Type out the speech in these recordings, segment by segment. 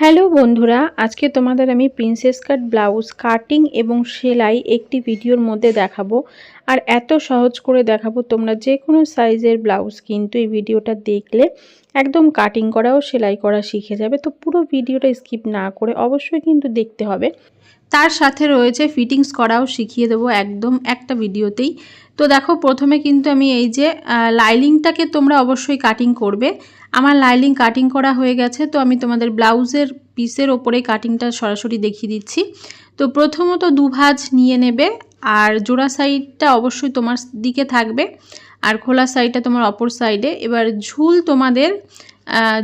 Hello বন্ধুরা, আজকে তোমাদের আমি প্রিন্সেস কাট ব্লাউজ কাটিং এবং সেলাই একটি ভিডিওর মধ্যে দেখাবো। আর এত সহজ করে দেখাবো তোমরা যে কোনো সাইজের ব্লাউজ কিন্তু এই ভিডিওটা দেখলে একদম কাটিং করাও সেলাই করা শিখে যাবে। তো পুরো ভিডিওটা স্কিপ না করে অবশ্যই কিন্তু দেখতে হবে। তার সাথে রয়েছে ফিটিংস করাও শিখিয়ে দেবো একদম একটা ভিডিওতেই। তো দেখো, প্রথমে কিন্তু আমি এই যে লাইলিংটাকে তোমরা অবশ্যই কাটিং করবে। আমার লাইলিং কাটিং করা হয়ে গেছে, তো আমি তোমাদের ব্লাউজের পিসের ওপরে কাটিংটা সরাসরি দেখিয়ে দিচ্ছি। তো প্রথমত দুভাজ নিয়ে নেবে, আর জোড়া সাইডটা অবশ্যই তোমার দিকে থাকবে, আর খোলা সাইডটা তোমার অপর সাইডে এবার ঝুল তোমাদের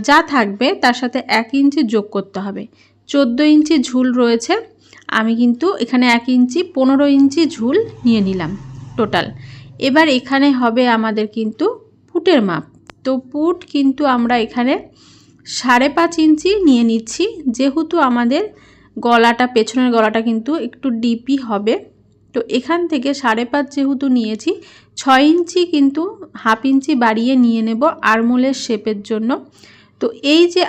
যা থাকবে তার সাথে এক ইঞ্চি যোগ করতে হবে। চোদ্দ ইঞ্চি ঝুল রয়েছে, আমি কিন্তু এখানে এক ইঞ্চি, পনেরো ইঞ্চি ঝুল নিয়ে নিলাম টোটাল। এবার এখানে হবে আমাদের কিন্তু ফুটের মাপ। তো পুট কিন্তু আমরা এখানে সাড়ে পাঁচ ইঞ্চি নিয়ে নিচ্ছি, যেহেতু আমাদের গলাটা, পেছনের গলাটা কিন্তু একটু ডিপি হবে। তো এখান থেকে সাড়ে পাঁচ যেহেতু নিয়েছি, ছয় ইঞ্চি কিন্তু হাফ ইঞ্চি বাড়িয়ে নিয়ে নেব আরমোলের শেপের জন্য। তো এই যে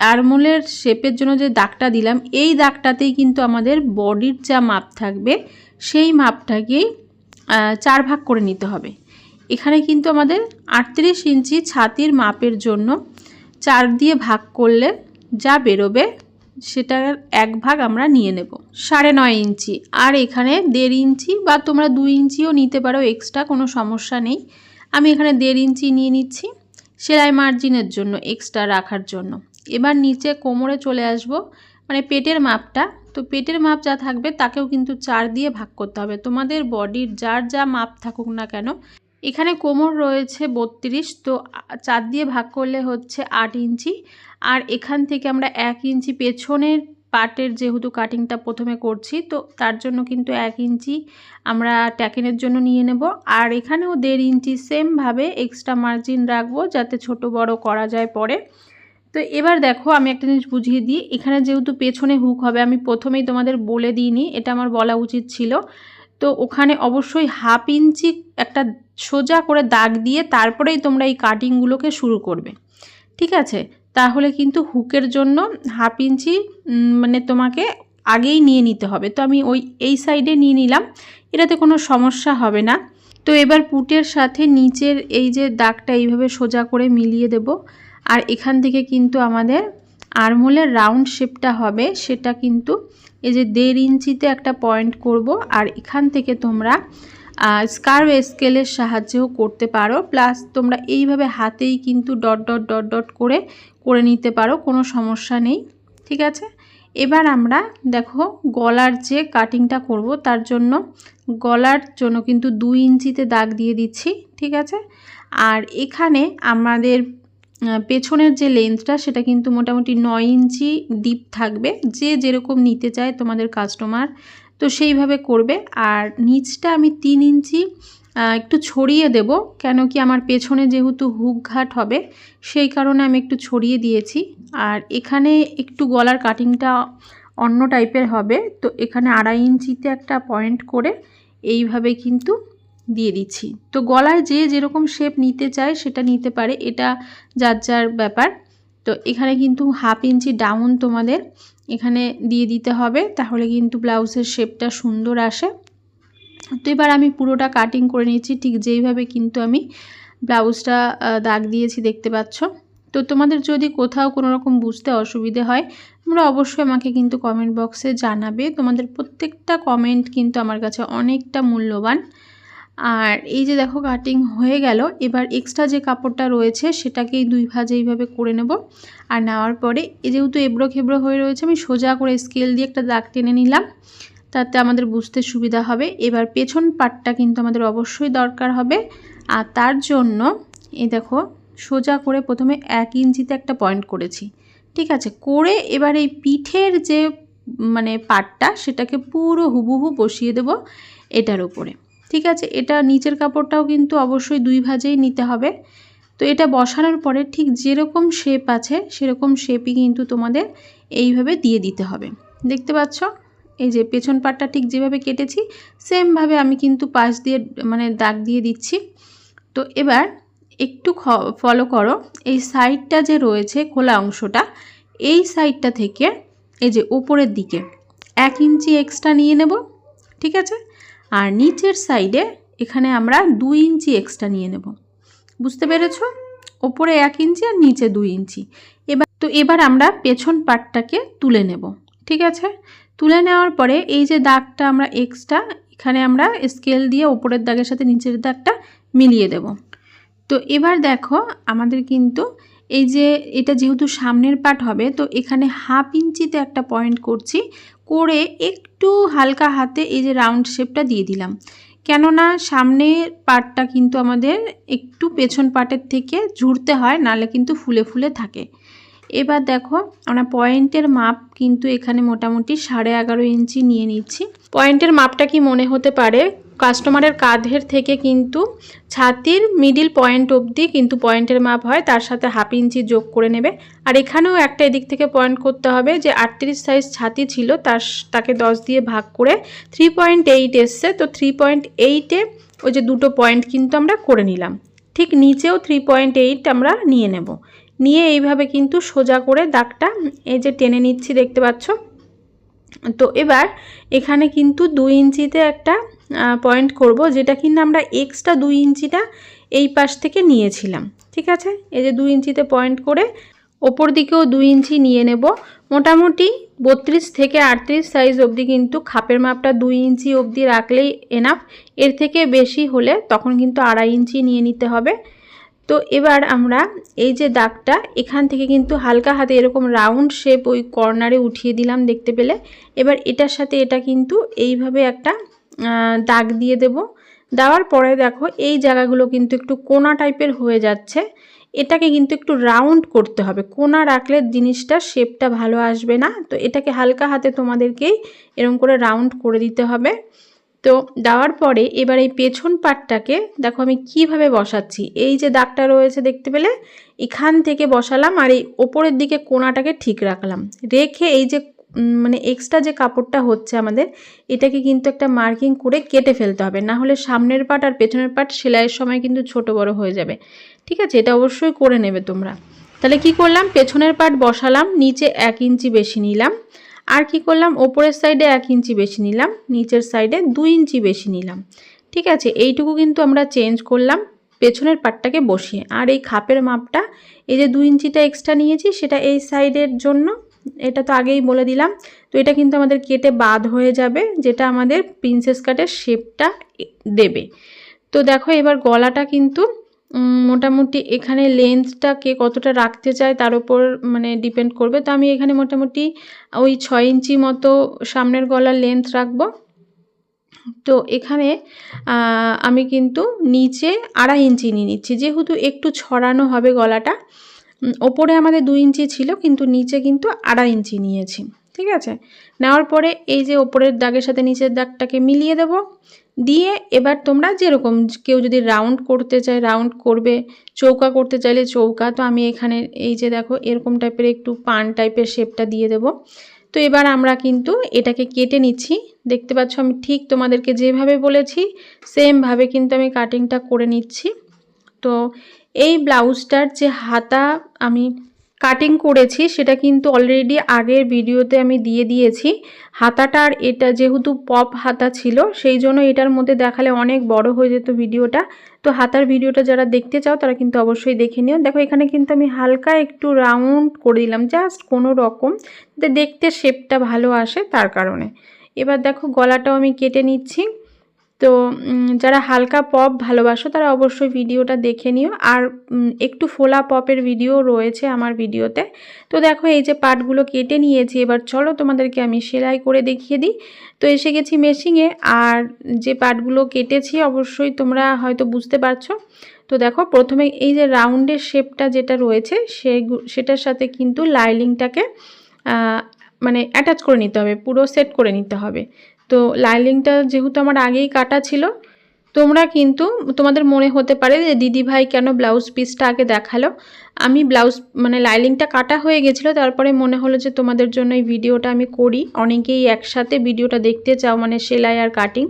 আরমোলের শেপের জন্য যে দাগটা দিলাম, এই দাগটাতেই কিন্তু আমাদের বডির যা মাপ থাকবে, সেই মাপটাকেই চার ভাগ করে নিতে হবে। এখানে কিন্তু আমাদের আটত্রিশ ইঞ্চি ছাতির মাপের জন্য চার দিয়ে ভাগ করলে যা বেরোবে সেটার এক ভাগ আমরা নিয়ে নেব। সাড়ে নয় ইঞ্চি। আর এখানে দেড় ইঞ্চি বা তোমরা দুই ইঞ্চিও নিতে পারো এক্সট্রা কোনো সমস্যা নেই। আমি এখানে দেড় ইঞ্চি নিয়ে নিচ্ছি সেলাই মার্জিনের জন্য এক্সট্রা রাখার জন্য। এবার নিচে কোমরে চলে আসব মানে পেটের মাপটা। তো পেটের মাপ যা থাকবে তাকেও কিন্তু চার দিয়ে ভাগ করতে হবে। তোমাদের বডির যার যা মাপ থাকুক না কেন এখানে কোমর রয়েছে বত্রিশ, তো চার দিয়ে ভাগ করলে হচ্ছে আট ইঞ্চি। আর এখান থেকে আমরা এক ইঞ্চি পেছনের পার্টের যেহেতু কাটিংটা প্রথমে করছি, তো তার জন্য কিন্তু এক ইঞ্চি আমরা ট্যাকেনের জন্য নিয়ে নেব। আর এখানেও দেড় ইঞ্চি সেমভাবে এক্সট্রা মার্জিন রাখব যাতে ছোট বড় করা যায় পরে। তো এবার দেখো আমি একটা জিনিস বুঝিয়ে দিই, এখানে যেহেতু পেছনে হুক হবে, আমি প্রথমেই তোমাদের বলে দিইনি, এটা আমার বলা উচিত ছিল। তো ওখানে অবশ্যই হাফ ইঞ্চি একটা সোজা করে দাগ দিয়ে তারপরেই তোমরা এই কাটিংগুলোকে শুরু করবে। ঠিক আছে? তাহলে কিন্তু হুকের জন্য হাফ ইঞ্চি মানে তোমাকে আগেই নিয়ে নিতে হবে। তো আমি ওই, এই সাইডে নিয়ে নিলাম, এটাতে কোনো সমস্যা হবে না। তো এবার পুটের সাথে নিচের এই যে দাগটা এইভাবে সোজা করে মিলিয়ে দেব, আর এখান থেকে কিন্তু আমাদের আরমোলের রাউন্ড শেপটা হবে সেটা কিন্তু এই যে দেড় ইঞ্চিতে একটা পয়েন্ট করব আর এখান থেকে তোমরা স্কার্ভ স্কেলের সাহায্যেও করতে পারো। প্লাস তোমরা এইভাবে হাতেই কিন্তু ডট ডট ডট ডট করে করে নিতে পারো, কোনো সমস্যা নেই। ঠিক আছে? এবার আমরা দেখো গলার যে কাটিংটা করব তার জন্য গলার জন্য কিন্তু দুই ইঞ্চিতে দাগ দিয়ে দিচ্ছি। ঠিক আছে? আর এখানে আমাদের পেছনের যে লেন্থটা সেটা কিন্তু মোটামুটি নয় ইঞ্চি ডিপ থাকবে। যে যেরকম নিতে চায় তোমাদের কাস্টমার তো সেইভাবে করবে। আর নিচটা আমি তিন ইঞ্চি একটু ছড়িয়ে দেব, কেন কি আমার পেছনে যেহেতু হুক ঘাট হবে, সেই কারণে আমি একটু ছড়িয়ে দিয়েছি। আর এখানে একটু গলার কাটিংটা অন্য টাইপের হবে, তো এখানে আড়াই ইঞ্চিতে একটা পয়েন্ট করে, এইভাবে কিন্তু দিয়ে দিচ্ছি। তো গলায় যে যেরকম শেপ নিতে চায় সেটা নিতে পারে। এটা যার যার ব্যাপার। তো এখানে কিন্তু হাফ ইঞ্চি ডাউন তোমাদের এখানে দিয়ে দিতে হবে। তাহলে কিন্তু ব্লাউজের শেপটা সুন্দর আসে। তো এবার আমি পুরোটা কাটিং করে নিয়েছি। ঠিক যেইভাবে কিন্তু আমি ব্লাউজটা দাগ দিয়েছি দেখতে পাচ্ছ। তো তোমাদের যদি কোথাও কোনো রকম বুঝতে অসুবিধে হয়, তোমরা অবশ্যই আমাকে কিন্তু কমেন্ট বক্সে জানাবে। তোমাদের প্রত্যেকটা কমেন্ট কিন্তু আমার কাছে অনেকটা মূল্যবান। আর এই যে দেখো কাটিং হয়ে গেল, এবার এক্সট্রা যে কাপড়টা রয়েছে সেটাকেই দুই ভাজে এইভাবে করে নেব। আর নেওয়ার পরে এ যেহেতু এবড়ো খেবড়ো হয়ে রয়েছে, আমি সোজা করে স্কেল দিয়ে একটা দাগ টেনে নিলাম। তাতে আমাদের বুঝতে সুবিধা হবে। এবার পেছন পাটটা কিন্তু আমাদের অবশ্যই দরকার হবে। আর তার জন্য এই দেখো সোজা করে প্রথমে এক ইঞ্চিতে একটা পয়েন্ট করেছি। ঠিক আছে? করে এবার এই পিঠের যে মানে পাটটা সেটাকে পুরো হুবহু বসিয়ে দেব এটার উপরে। ঠিক আছে? এটা নিচের কাপড়টাও কিন্তু অবশ্যই দুই ভাজেই নিতে হবে। তো এটা বসানোর পরে ঠিক যেরকম শেপ আছে, সেরকম শেপই কিন্তু তোমাদের এইভাবে দিয়ে দিতে হবে। দেখতে পাচ্ছ? এই যে পেছন পাটটা ঠিক যেভাবে কেটেছি সেমভাবে আমি কিন্তু পাশ দিয়ে মানে দাগ দিয়ে দিচ্ছি। তো এবার একটু ফলো করো। এই সাইডটা যে রয়েছে খোলা অংশটা, এই সাইডটা থেকে এই যে ওপরের দিকে এক ইঞ্চি এক্সট্রা নিয়ে নেব, ঠিক আছে? আর নিচের সাইডে এখানে আমরা দুই ইঞ্চি এক্সট্রা নিয়ে নেব। বুঝতে পেরেছ? ওপরে এক ইঞ্চি আর নিচে দুই ইঞ্চি। এবার তো এবার আমরা পেছন পাটটাকে তুলে নেব, ঠিক আছে? তুলে নেওয়ার পরে এই যে দাগটা আমরা এক্সট্রা এখানে আমরা স্কেল দিয়ে ওপরের দাগের সাথে নিচের দাগটা মিলিয়ে দেব। তো এবার দেখো, আমাদের কিন্তু এই যে এটা যেহেতু সামনের পার্ট হবে, তো এখানে হাফ ইঞ্চিতে একটা পয়েন্ট করছি। করে একটু হালকা হাতে এই যে রাউন্ড শেপটা দিয়ে দিলাম। কেননা সামনের পাটটা কিন্তু আমাদের একটু পেছন পাটের থেকে ঝুড়তে হয়, নালে কিন্তু ফুলে ফুলে থাকে। এবার দেখো, আমরা পয়েন্টের মাপ কিন্তু এখানে মোটামুটি সাড়ে এগারো ইঞ্চি নিয়ে নিচ্ছি। পয়েন্টের মাপটা কি মনে হতে পারে? কাস্টমারের কাঁধের থেকে কিন্তু ছাতির মিডিল পয়েন্ট অবধি কিন্তু পয়েন্টের মাপ হয়, তার সাথে হাফ ইঞ্চি যোগ করে নেবে। আর এখানেও একটা এদিক থেকে পয়েন্ট করতে হবে যে আটত্রিশ সাইজ ছাতি ছিল, তার তাকে দশ দিয়ে ভাগ করে থ্রি পয়েন্ট এইট এসছে, তো থ্রি পয়েন্ট এইটে ওই যে দুটো পয়েন্ট কিন্তু আমরা করে নিলাম। ঠিক নিচেও থ্রি পয়েন্ট এইট আমরা নিয়ে নেব। নিয়ে এইভাবে কিন্তু সোজা করে দাগটা এই যে টেনে নিচ্ছি, দেখতে পাচ্ছ? তো এবার এখানে কিন্তু দুই ইঞ্চিতে একটা পয়েন্ট করব, যেটা কিন্তু আমরা এক্সট্রা দুই ইঞ্চিটা এই পাশ থেকে নিয়েছিলাম, ঠিক আছে? এই যে দুই ইঞ্চিতে পয়েন্ট করে ওপর দিকেও দুই ইঞ্চি নিয়ে নেব। মোটামুটি বত্রিশ থেকে আটত্রিশ সাইজ অবধি কিন্তু খাপের মাপটা দুই ইঞ্চি অবধি রাখলেই এনাফ এর থেকে বেশি হলে তখন কিন্তু আড়াই ইঞ্চি নিয়ে নিতে হবে। তো এবার আমরা এই যে দাগটা, এখান থেকে কিন্তু হালকা হাতে এরকম রাউন্ড শেপ ওই কর্নারে উঠিয়ে দিলাম দেখতে পেলে। এবার এটার সাথে এটা কিন্তু এইভাবে একটা দাগ দিয়ে দেব। দেওয়ার পরে দেখো এই জায়গাগুলো কিন্তু একটু কোনা টাইপের হয়ে যাচ্ছে। এটাকে কিন্তু একটু রাউন্ড করতে হবে। কোনা রাখলে জিনিসটা শেপটা ভালো আসবে না। তো এটাকে হালকা হাতে তোমাদেরকেই এরকম করে রাউন্ড করে দিতে হবে। তো দেওয়ার পরে এবার এই পেছন পাটটাকে দেখো আমি কীভাবে বসাচ্ছি। এই যে দাগটা রয়েছে দেখতে পেলে? এখান থেকে বসালাম আর এই ওপরের দিকে কোনাটাকে ঠিক রাখলাম। রেখে এই যে মানে এক্সট্রা যে কাপড়টা হচ্ছে আমাদের, এটাকে কিন্তু একটা মার্কিং করে কেটে ফেলতে হবে। না হলে সামনের পাট আর পেছনের পাট সেলাইয়ের সময় কিন্তু ছোট বড় হয়ে যাবে। ঠিক আছে? এটা অবশ্যই করে নেবে তোমরা। তাহলে কি করলাম? পেছনের পাট বসালাম, নিচে এক ইঞ্চি বেশি নিলাম। আর কি করলাম? ওপরের সাইডে এক ইঞ্চি বেশি নিলাম, নিচের সাইডে দুই ইঞ্চি বেশি নিলাম। ঠিক আছে? এইটুকু কিন্তু আমরা চেঞ্জ করলাম পেছনের পাটটাকে বসিয়ে। আর এই খাপের মাপটা, এই যে দুই ইঞ্চিটা এক্সট্রা নিয়েছি, সেটা এই সাইডের জন্য এটা তো আগেই বলে দিলাম। তো এটা কিন্তু আমাদের কেটে বাদ হয়ে যাবে, যেটা আমাদের প্রিন্সেস কাটের শেপটা দেবে। তো দেখো এবার গলাটা কিন্তু মোটামুটি এখানে লেন্থটা কে কতটা রাখতে চায় তার উপর মানে ডিপেন্ড করবে। তো আমি এখানে মোটামুটি ওই ছয় ইঞ্চি মতো সামনের গলার লেন্থ রাখব। তো এখানে আমি কিন্তু নিচে আড়াই ইঞ্চি নিয়ে নিচ্ছি। যেহেতু একটু ছড়ানো হবে গলাটা ওপরে আমাদের দুই ইঞ্চি ছিল, কিন্তু নিচে কিন্তু আড়াই ইঞ্চি নিয়েছি, ঠিক আছে? নেওয়ার পরে এই যে ওপরের দাগের সাথে নিচের দাগটাকে মিলিয়ে দেব। দিয়ে এবার তোমরা যেরকম কেউ যদি রাউন্ড করতে চায়, রাউন্ড করবে, চৌকা করতে চাইলে চৌকা, তো আমি এখানে এই যে দেখো, এরকম টাইপের একটু পান টাইপের শেপটা দিয়ে দেব। তো এবার আমরা কিন্তু এটাকে কেটে নিচ্ছি। দেখতে পাচ্ছ, আমি ঠিক তোমাদেরকে যেভাবে বলেছি, সেমভাবে কিন্তু আমি কাটিংটা করে নিচ্ছি। তো এই ব্লাউজটার যে হাতা আমি কাটিং করেছি, সেটা কিন্তু অলরেডি আগের ভিডিওতে আমি দিয়ে দিয়েছি। হাতাটার এটা যেহেতু পপ হাতা ছিল, সেই জন্য এটার মধ্যে দেখালে অনেক বড় হয়ে যেত ভিডিওটা। তো হাতার ভিডিওটা যারা দেখতে চাও, তারা কিন্তু অবশ্যই দেখে নিও। দেখো, এখানে কিন্তু আমি হালকা একটু রাউন্ড করে দিলাম জাস্ট কোনো রকম দেখতে শেপটা ভালো আসে তার কারণে। এবার দেখো, গলাটাও আমি কেটে নিচ্ছি। তো যারা হালকা পপ ভালোবাসো, তারা অবশ্যই ভিডিওটা দেখে নিও। আর একটু ফোলা পপের ভিডিও রয়েছে আমার ভিডিওতে। তো দেখো, এই যে পাটগুলো কেটে নিয়েছি, এবার চলো তোমাদেরকে আমি সেলাই করে দেখিয়ে দিই। তো এসে গেছি মেশিংয়ে আর যে পাটগুলো কেটেছি, অবশ্যই তোমরা হয়তো বুঝতে পারছ। তো দেখো, প্রথমে এই যে রাউন্ডের শেপটা যেটা রয়েছে সে সেটার সাথে কিন্তু লাইলিংটাকে মানে অ্যাটাচ করে নিতে হবে, পুরো সেট করে নিতে হবে। তো লাইলিংটা যেহেতু আমার আগেই কাটা ছিল, তোমরা কিন্তু, তোমাদের মনে হতে পারে যে দিদি ভাই কেন ব্লাউজ পিসটা আগে দেখাল। আমি ব্লাউজ মানে লাইলিংটা কাটা হয়ে গেছিল, তারপরে মনে হলো যে তোমাদের জন্য এই ভিডিওটা আমি করি। অনেকেই একসাথে ভিডিওটা দেখতে চাও মানে সেলাই আর কাটিং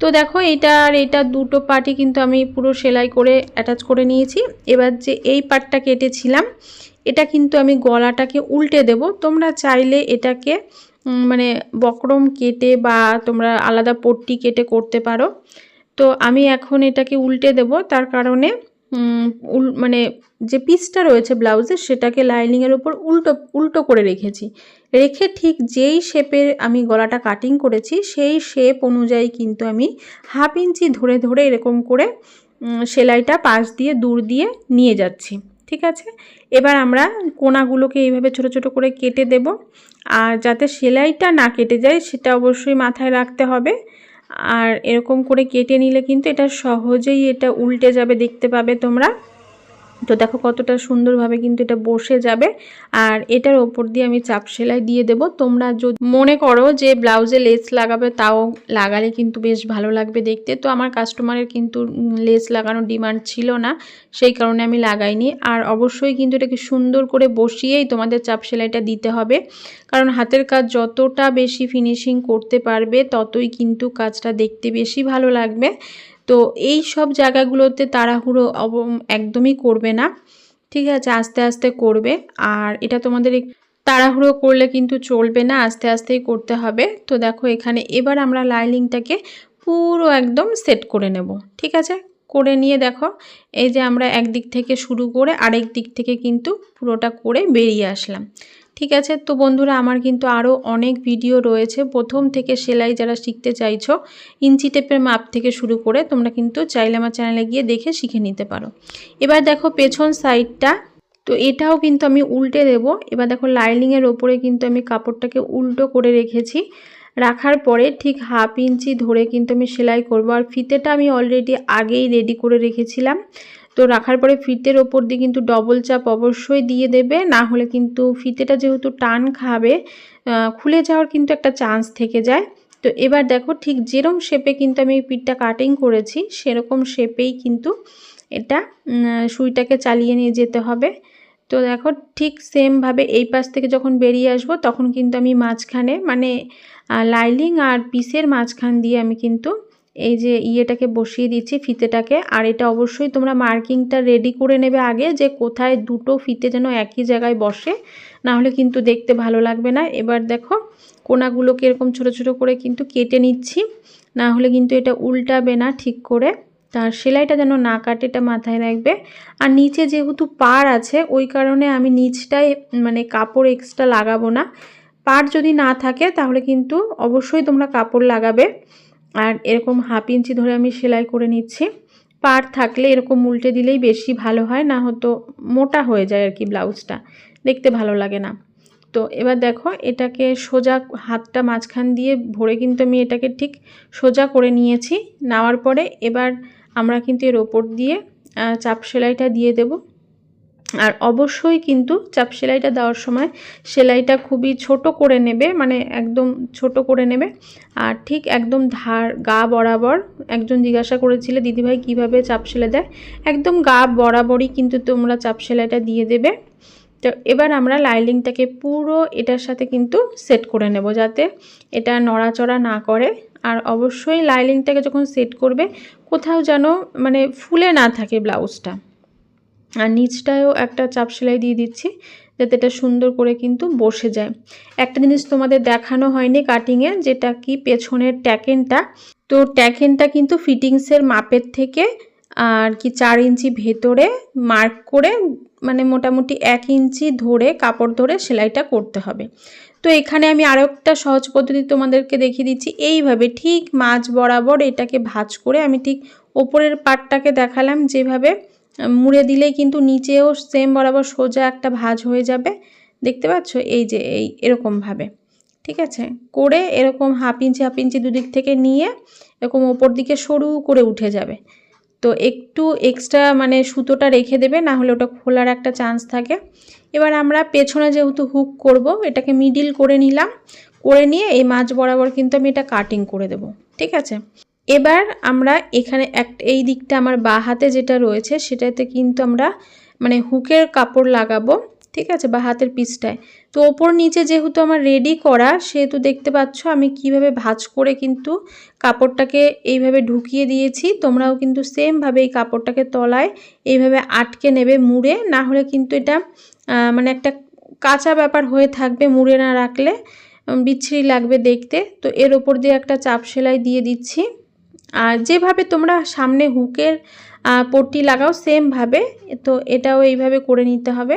তো দেখো, এইটা আর এইটা দুটো পার্টই কিন্তু আমি পুরো সেলাই করে অ্যাটাচ করে নিয়েছি। এবার যে এই পার্টটা কেটেছিলাম, এটা কিন্তু আমি গলাটাকে উল্টে দেব। তোমরা চাইলে এটাকে মানে বক্রম কেটে বা তোমরা আলাদা পট্টি কেটে করতে পারো। তো আমি এখন এটাকে উল্টে দেব, তার কারণে মানে যে পিসটা রয়েছে ব্লাউজের, সেটাকে লাইনিংয়ের ওপর উল্টো উল্টো করে রেখেছি। রেখে ঠিক যেই শেপের আমি গলাটা কাটিং করেছি, সেই শেপ অনুযায়ী কিন্তু আমি হাফ ইঞ্চি ধরে ধরে এরকম করে সেলাইটা পাশ দিয়ে, দূর দিয়ে নিয়ে যাচ্ছি। ঠিক আছে? এবার আমরা কোনাগুলোকে এইভাবে ছোট ছোট করে কেটে দেব। আর যাতে সেলাইটা না কেটে যায়, সেটা অবশ্যই মাথায় রাখতে হবে। আর এরকম করে কেটে নিলে কিন্তু এটা সহজেই এটা উল্টে যাবে, দেখতে পাবে তোমরা। তো দেখো কতটা সুন্দরভাবে কিন্তু এটা বসে যাবে। আর এটার ওপর দিয়ে আমি চাপ সেলাই দিয়ে দেব। তোমরা যদি মনে করো যে ব্লাউজে লেস লাগাবে, তাও লাগালে কিন্তু বেশ ভালো লাগবে দেখতে। তো আমার কাস্টমারের কিন্তু লেস লাগানোর ডিমান্ড ছিল না, সেই কারণে আমি লাগাইনি। আর অবশ্যই কিন্তু এটাকে সুন্দর করে বসিয়েই তোমাদের চাপ সেলাইটা দিতে হবে। কারণ হাতের কাজ যতটা বেশি ফিনিশিং করতে পারবে, ততই কিন্তু কাজটা দেখতে বেশি ভালো লাগবে। তো এই সব জায়গাগুলোতে তাড়াহুড়ো অব একদমই করবে না। ঠিক আছে, আস্তে আস্তে করবে। আর এটা তোমাদের তাড়াহুড়ো করলে কিন্তু চলবে না, আস্তে আস্তেই করতে হবে। তো দেখো এখানে এবার আমরা লাইলিংটাকে পুরো একদম সেট করে নেব। ঠিক আছে? করে নিয়ে দেখো, এই যে আমরা একদিক থেকে শুরু করে আরেক দিক থেকে কিন্তু পুরোটা করে বেরিয়ে আসলাম। ঠিক আছে? তো বন্ধুরা, আমার কিন্তু আরও অনেক ভিডিও রয়েছে। প্রথম থেকে সেলাই যারা শিখতে চাইছো, ইঞ্চি টেপের মাপ থেকে শুরু করে তোমরা কিন্তু চাইলে আমার চ্যানেলে গিয়ে দেখে শিখে নিতে পারো। এবার দেখো পেছন সাইডটা তো এটাও কিন্তু আমি উল্টে দেব। এবার দেখো লাইনিংয়ের ওপরে কিন্তু আমি কাপড়টাকে উল্টো করে রেখেছি। রাখার পরে ঠিক হাফ ইঞ্চি ধরে কিন্তু আমি সেলাই করব। আর ফিতেটা আমি অলরেডি আগেই রেডি করে রেখেছিলাম। তো রাখার পরে ফিতের ওপর দিয়ে কিন্তু ডবল চাপ অবশ্যই দিয়ে দেবে, না হলে কিন্তু ফিতেটা যেহেতু টান খাবে খুলে যাওয়ার কিন্তু একটা চান্স থেকে যায়। তো এবার দেখো ঠিক যেরকম শেপে কিন্তু আমি পিঠটা কাটিং করেছি, সেরকম শেপেই কিন্তু এটা সুইটাকে চালিয়ে নিয়ে যেতে হবে। তো দেখো ঠিক সেমভাবে এই পাশ থেকে যখন বেরিয়ে আসব, তখন কিন্তু আমি মাঝখানে মানে লাইলিং আর পিসের মাঝখান দিয়ে আমি কিন্তু এই যে ইয়েটাকে বসিয়ে দিচ্ছি ফিতেটাকে। আর এটা অবশ্যই তোমরা মার্কিংটা রেডি করে নেবে আগে যে কোথায় দুটো ফিতে যেন একই জায়গায় বসে। না হলে কিন্তু দেখতে ভালো লাগবে না। এবার দেখো কোনাগুলোকে এরকম ছোট ছোট করে কিন্তু কেটে নিচ্ছি। না হলে কিন্তু এটা উল্টাবে না ঠিক করে। তার সেলাইটা যেন না কাটে এটা মাথায় রাখবে। আর নিচে যেহেতু পার আছে, ওই কারণে আমি নিচটায় মানে কাপড় এক্সট্রা লাগাবো না। পার যদি না থাকে তাহলে কিন্তু অবশ্যই তোমরা কাপড় লাগাবে। আর এরকম হাফ ইঞ্চি ধরে আমি সেলাই করে নিচ্ছি। পার থাকলে এরকম উল্টে দিলেই বেশি ভালো হয়, না হতো মোটা হয়ে যায় আর কি ব্লাউজটা। দেখতে ভালো লাগে না। তো এবার দেখো, এটাকে সোজা হাতটা মাঝখান দিয়ে ভরে কিন্তু আমি এটাকে ঠিক সোজা করে নিয়েছি। নেওয়ার পরে এবার আমরা কিন্তু এর ওপর দিয়ে চাপ সেলাইটা দিয়ে দেবো। আর অবশ্যই কিন্তু চাপ সেলাইটা দেওয়ার সময় সেলাইটা খুবই ছোট করে নেবে মানে একদম ছোট করে নেবে। আর ঠিক একদম ধার, গা বরাবর একজন জিজ্ঞাসা করেছিলে, দিদিভাই, কীভাবে চাপ সেলাই দেয়? একদম গা বরাবরই কিন্তু তোমরা চাপ সেলাইটা দিয়ে দেবে। তো এবার আমরা লাইলিংটাকে পুরো এটার সাথে কিন্তু সেট করে নেব যাতে এটা নড়াচড়া না করে। আর অবশ্যই লাইলিংটাকে যখন সেট করবে, কোথাও যেন মানে ফুলে না থাকে ব্লাউজটা। আর নিচটায়ও একটা চাপ সেলাই দিয়ে দিচ্ছি, যাতে এটা সুন্দর করে কিন্তু বসে যায়। একটা জিনিস তোমাদের দেখানো হয়নি কাটিংয়ে যেটা কি পেছনের ট্যাকেনটা? তো ট্যাকেনটা কিন্তু ফিটিংসের মাপের থেকে আর কি চার ইঞ্চি ভেতরে মার্ক করে মানে মোটামুটি এক ইঞ্চি ধরে কাপড় ধরে সেলাইটা করতে হবে। তো এখানে আমি আরও একটা সহজ পদ্ধতি তোমাদেরকে দেখিয়ে দিচ্ছি। এইভাবে ঠিক মাছ বরাবর এটাকে ভাজ করে আমি ঠিক ওপরের পাটটাকে দেখালাম যেভাবে মুড়ে দিলেই কিন্তু নিচেও সেম বরাবর সোজা একটা ভাজ হয়ে যাবে। দেখতে পাচ্ছ? এই যে, এই এরকমভাবে। ঠিক আছে? করে এরকম হাফ ইঞ্চি হাফ ইঞ্চি দুদিক থেকে নিয়ে এরকম ওপর দিকে সরু করে উঠে যাবে। তো একটু এক্সট্রা মানে সুতোটা রেখে দেবে, না হলে ওটা খোলার একটা চান্স থাকে। এবার আমরা পেছনে যেহেতু হুক করব, এটাকে মিডিল করে নিলাম। করে নিয়ে এই মাছ বরাবর কিন্তু আমি এটা কাটিং করে দেব। ঠিক আছে? এবার আমরা এখানে এক, এই দিকটা আমার বা হাতে যেটা রয়েছে সেটাতে কিন্তু আমরা মানে হুকের কাপড় লাগাবো, ঠিক আছে? বা হাতের পিসটায় তো ওপর নিচে যেহেতু আমার রেডি করা, সেহেতু দেখতে পাচ্ছ আমি কীভাবে ভাজ করে কিন্তু কাপড়টাকে এইভাবে ঢুকিয়ে দিয়েছি। তোমরাও কিন্তু সেমভাবে এই কাপড়টাকে তলায় এইভাবে আটকে নেবে মুড়ে। না হলে কিন্তু এটা মানে একটা কাঁচা ব্যাপার হয়ে থাকবে মুড়ে না রাখলে বিচ্ছিরি লাগবে দেখতে। তো এর ওপর দিয়ে একটা চাপ সেলাই দিয়ে দিচ্ছি। আর যেভাবে তোমরা সামনে হুকের পট্টি লাগাও, সেমভাবে তো এটাও এইভাবে করে নিতে হবে।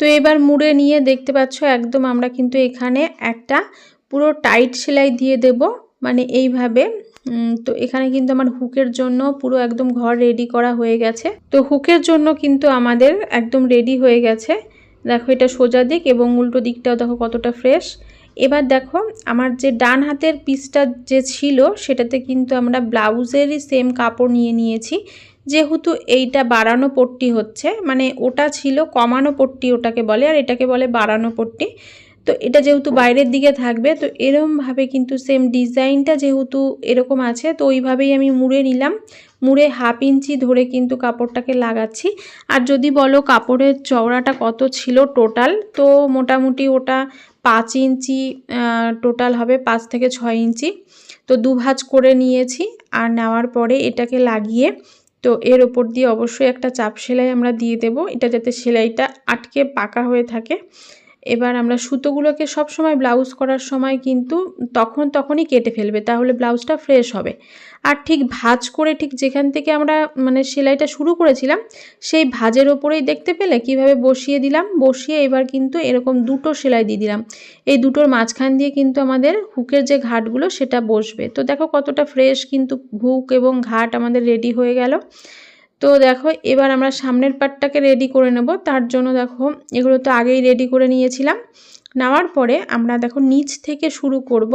তো এবার মুড়ে নিয়ে দেখতে পাচ্ছ একদম আমরা কিন্তু এখানে একটা পুরো টাইট সেলাই দিয়ে দেব। মানে এইভাবে তো এখানে কিন্তু আমার হুকের জন্য পুরো একদম ঘর রেডি করা হয়ে গেছে। তো হুকের জন্য কিন্তু আমাদের একদম রেডি হয়ে গেছে। দেখো এটা সোজা দিক এবং উল্টো দিকটাও দেখো কতটা ফ্রেশ। এবার দেখো, আমার যে ডান হাতের পিসটা যে ছিল, সেটাতে কিন্তু আমরা ব্লাউজেরই সেম কাপড় নিয়ে নিয়েছি। যেহেতু এইটা বাড়ানো পট্টি হচ্ছে মানে ওটা ছিল কমানো পট্টি ওটাকে বলে, আর এটাকে বলে বাড়ানো পট্টি। তো এটা যেহেতু বাইরের দিকে থাকবে, তো এরমভাবে কিন্তু সেম ডিজাইনটা যেহেতু এরকম আছে, তো ওইভাবেই আমি মুড়ে নিলাম। মুড়ে হাফ ইঞ্চি ধরে কিন্তু কাপড়টাকে লাগাচ্ছি। আর যদি বলো কাপড়ের চওড়াটা কত ছিল টোটাল তো মোটামুটি ওটা পাঁচ ইঞ্চি টোটাল হবে পাঁচ থেকে ছয় ইঞ্চি। তো দু ভাঁজ করে নিয়েছি আর নেওয়ার পরে এটাকে লাগিয়ে, তো এর ওপর দিয়ে অবশ্যই একটা চাপ সেলাই আমরা দিয়ে দেব। এটা যাতে সেলাইটা আটকে পাকা হয়ে থাকে। এবার আমরা সুতোগুলোকে সব সময় ব্লাউজ করার সময় কিন্তু তখন তখনই কেটে ফেলবে, তাহলে ব্লাউজটা ফ্রেশ হবে। আর ঠিক ভাজ করে ঠিক যেখান থেকে আমরা মানে সেলাইটা শুরু করেছিলাম, সেই ভাজের ওপরেই দেখতে পেলে কীভাবে বসিয়ে দিলাম, বসিয়ে এবার কিন্তু এরকম দুটো সেলাই দিয়ে দিলাম। এই দুটোর মাঝখান দিয়ে কিন্তু আমাদের হুকের যে ঘাটগুলো সেটা বসবে। তো দেখো কতটা ফ্রেশ কিন্তু হুক এবং ঘাট আমাদের রেডি হয়ে গেল। তো দেখো, এবার আমরা সামনের পার্টটাকে রেডি করে নেব। তার জন্য দেখো, এগুলো তো আগেই রেডি করে নিয়েছিলাম। নেওয়ার পরে আমরা দেখো, নিচ থেকে শুরু করব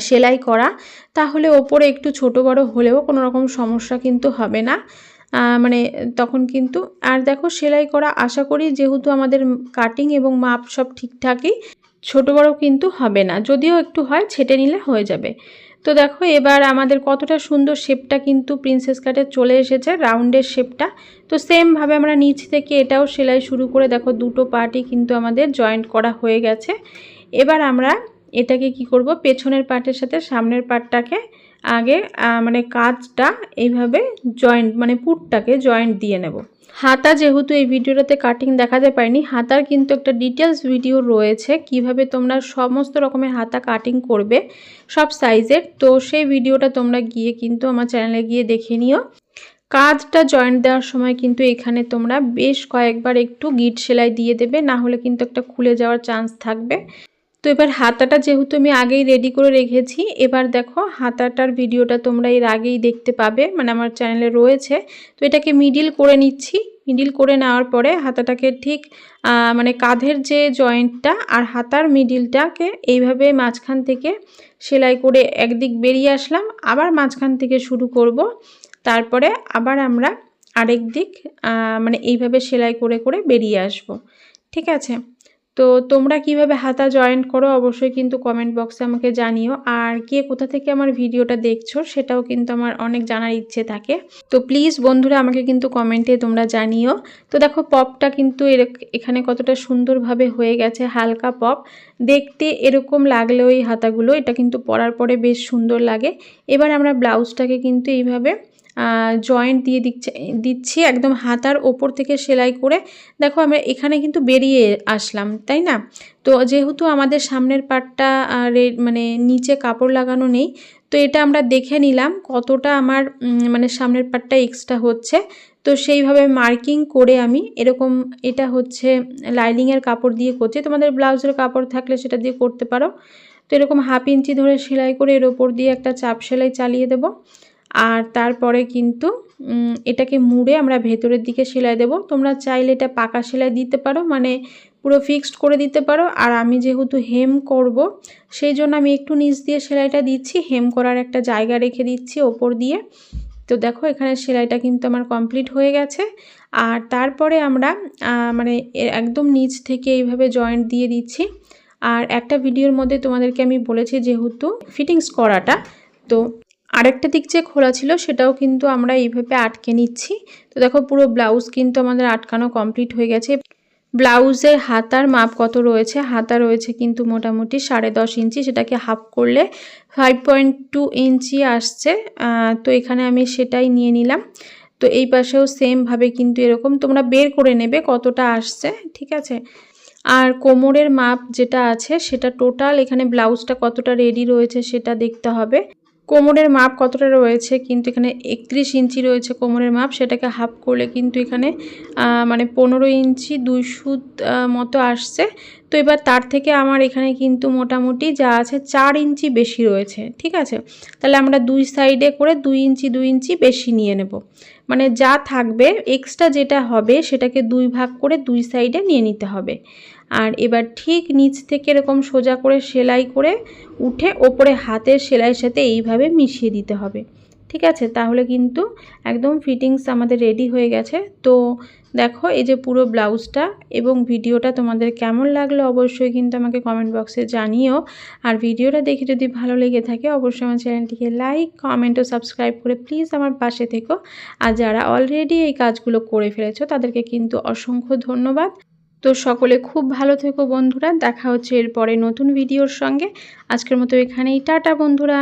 সেলাই করা। তাহলে ওপরে একটু ছোট বড় হলেও কোনো রকম সমস্যা কিন্তু হবে না। মানে তখন কিন্তু, আর দেখো, সেলাই করা আশা করি যেহেতু আমাদের কাটিং এবং মাপ সব ঠিকঠাকই, ছোট বড় কিন্তু হবে না। যদিও একটু হয়, ছেটে নিলে হয়ে যাবে। তো দেখো, এবার আমাদের কতটা সুন্দর শেপটা কিন্তু প্রিন্সেস কাটে চলে এসেছে রাউন্ডের শেপটা তো সেমভাবে আমরা নিচ থেকে এটাও সেলাই শুরু করে দেখো, দুটো পার্টই কিন্তু আমাদের জয়েন্ট করা হয়ে গেছে। এবার আমরা এটাকে কি করব, পেছনের পার্টের সাথে সামনের পার্টটাকে আগে মানে কাজটা এইভাবে জয়েন্ট মানে পুটটাকে জয়েন্ট দিয়ে নেব। হাতা যেহেতু এই ভিডিওটাতে কাটিং দেখাতে পারিনি হাতার কিন্তু একটা ডিটেলস ভিডিও রয়েছে কীভাবে তোমরা সমস্ত রকমের হাতা কাটিং করবে, সব সাইজের তো সেই ভিডিওটা তোমরা গিয়ে কিন্তু আমার চ্যানেলে গিয়ে দেখে নিও। কাজটা জয়েন্ট দেওয়ার সময় কিন্তু এখানে তোমরা বেশ কয়েকবার একটু গিট সেলাই দিয়ে দেবে, না হলে কিন্তু একটা খুলে যাওয়ার চান্স থাকবে। তো এবার হাতাটা যেহেতু আমি আগেই রেডি করে রেখেছি, এবার দেখো হাতাটার ভিডিওটা তোমরা এর আগেই দেখতে পাবে মানে আমার চ্যানেলে রয়েছে। তো এটাকে মিডিল করে নিচ্ছি। মিডিল করে নেওয়ার পরে হাতাটাকে ঠিক মানে কাঁধের যে জয়েন্টটা আর হাতার মিডিলটাকে এইভাবে মাঝখান থেকে সেলাই করে একদিক বেরিয়ে আসলাম, আবার মাঝখান থেকে শুরু করব। তারপরে আবার আমরা আরেক দিক মানে এইভাবে সেলাই করে করে বেরিয়ে আসব। ঠিক আছে? তো তোমরা কীভাবে হাতা জয়েন্ট করো অবশ্যই কিন্তু কমেন্ট বক্সে আমাকে জানিও। আর কে কোথা থেকে আমার ভিডিওটা দেখছ সেটাও কিন্তু আমার অনেক জানার ইচ্ছে থাকে। তো প্লিজ বন্ধুরা আমাকে কিন্তু কমেন্টে তোমরা জানিও। তো দেখো পপটা কিন্তু এখানে কতটা সুন্দরভাবে হয়ে গেছে, হালকা পপ দেখতে এরকম লাগলেও এই হাতাগুলো, এটা কিন্তু পরার পরে বেশ সুন্দর লাগে। এবার আমরা ব্লাউজটাকে কিন্তু এইভাবে জয়েন্ট দিয়ে দিচ্ছে, দিচ্ছি একদম হাতার ওপর থেকে সেলাই করে। দেখো আমরা এখানে কিন্তু বেরিয়ে আসলাম, তাই না? তো যেহেতু আমাদের সামনের পাটটা মানে নিচে কাপড় লাগানো নেই, তো এটা আমরা দেখে নিলাম কতটা আমার মানে সামনের পাটটা এক্সট্রা হচ্ছে। তো সেইভাবে মার্কিং করে আমি এরকম এটা হচ্ছে লাইনিংয়ের কাপড় দিয়ে করছি। তোমাদের ব্লাউজের কাপড় থাকলে সেটা দিয়ে করতে পারো। তো এরকম হাফ ইঞ্চি ধরে সেলাই করে এর ওপর দিয়ে একটা চাপ সেলাই চালিয়ে দেব। আর তারপরে কিন্তু এটাকে মুড়ে আমরা ভেতরের দিকে সেলাই দেব। তোমরা চাইলে এটা পাকা সেলাই দিতে পারো মানে পুরো ফিক্সড করে দিতে পারো। আর আমি যেহেতু হেম করব, সেই জন্য আমি একটু নিচ দিয়ে সেলাইটা দিচ্ছি। হেম করার একটা জায়গা রেখে দিচ্ছি ওপর দিয়ে। তো দেখো, এখানে সেলাইটা কিন্তু আমার কমপ্লিট হয়ে গেছে। আর তারপরে আমরা মানে একদম নিচ থেকে এইভাবে জয়েন্ট দিয়ে দিচ্ছি। আর একটা ভিডিওর মধ্যে তোমাদেরকে আমি বলেছি যেহেতু ফিটিংস করাটা, তো আরেকটা দিক যে খোলা ছিল সেটাও কিন্তু আমরা এইভাবে আটকে নিচ্ছি। তো দেখো পুরো ব্লাউজ কিন্তু আমাদের আটকানো কমপ্লিট হয়ে গেছে। ব্লাউজের হাতার মাপ কত রয়েছে? হাতা রয়েছে কিন্তু মোটামুটি সাড়ে দশ ইঞ্চি, সেটাকে হাফ করলে ফাইভ পয়েন্ট টু ইঞ্চি আসছে। তো এখানে আমি সেটাই নিয়ে নিলাম। তো এই পাশেও সেমভাবে কিন্তু এরকম। তোমরা বের করে নেবে কতটা আসছে, ঠিক আছে? আর কোমরের মাপ যেটা আছে সেটা টোটাল এখানে ব্লাউজটা কতটা রেডি রয়েছে সেটা দেখতে হবে। কোমরের মাপ কতটা রয়েছে? কিন্তু এখানে একত্রিশ ইঞ্চি রয়েছে কোমরের মাপ। সেটাকে হাফ করলে কিন্তু এখানে মানে পনেরো ইঞ্চি দুই সুদ মতো আসছে। তো এবার তার থেকে আমার এখানে কিন্তু মোটামুটি যা আছে চার ইঞ্চি বেশি রয়েছে। ঠিক আছে? তাহলে আমরা দুই সাইডে করে দুই ইঞ্চি দুই ইঞ্চি বেশি নিয়ে নেব। মানে যা থাকবে এক্সট্রা যেটা হবে সেটাকে দুই ভাগ করে দুই সাইডে নিয়ে নিতে হবে। আর এবার ঠিক নিচ থেকে এরকম সোজা করে সেলাই করে উঠে ওপরে হাতের সেলাইয়ের সাথে এইভাবে মিশিয়ে দিতে হবে। ঠিক আছে? তাহলে কিন্তু একদম ফিটিংস আমাদের রেডি হয়ে গেছে। তো দেখো, এই যে পুরো ব্লাউজটা এবং ভিডিওটা তোমাদের কেমন লাগল অবশ্যই কিন্তু আমাকে কমেন্ট বক্সে জানিও। আর ভিডিওটা দেখে যদি ভালো লেগে থাকে, অবশ্যই আমার চ্যানেলটিকে লাইক কমেন্ট ও সাবস্ক্রাইব করে প্লিজ আমার পাশে থেকো। আর যারা অলরেডি এই কাজগুলো করে ফেলেছো, তাদেরকে কিন্তু অসংখ্য ধন্যবাদ। তো সকলে খুব ভালো থেকো বন্ধুরা, দেখা হচ্ছে এরপরে নতুন ভিডিওর সঙ্গে। আজকের মতো এখানেই, টাটা বন্ধুরা।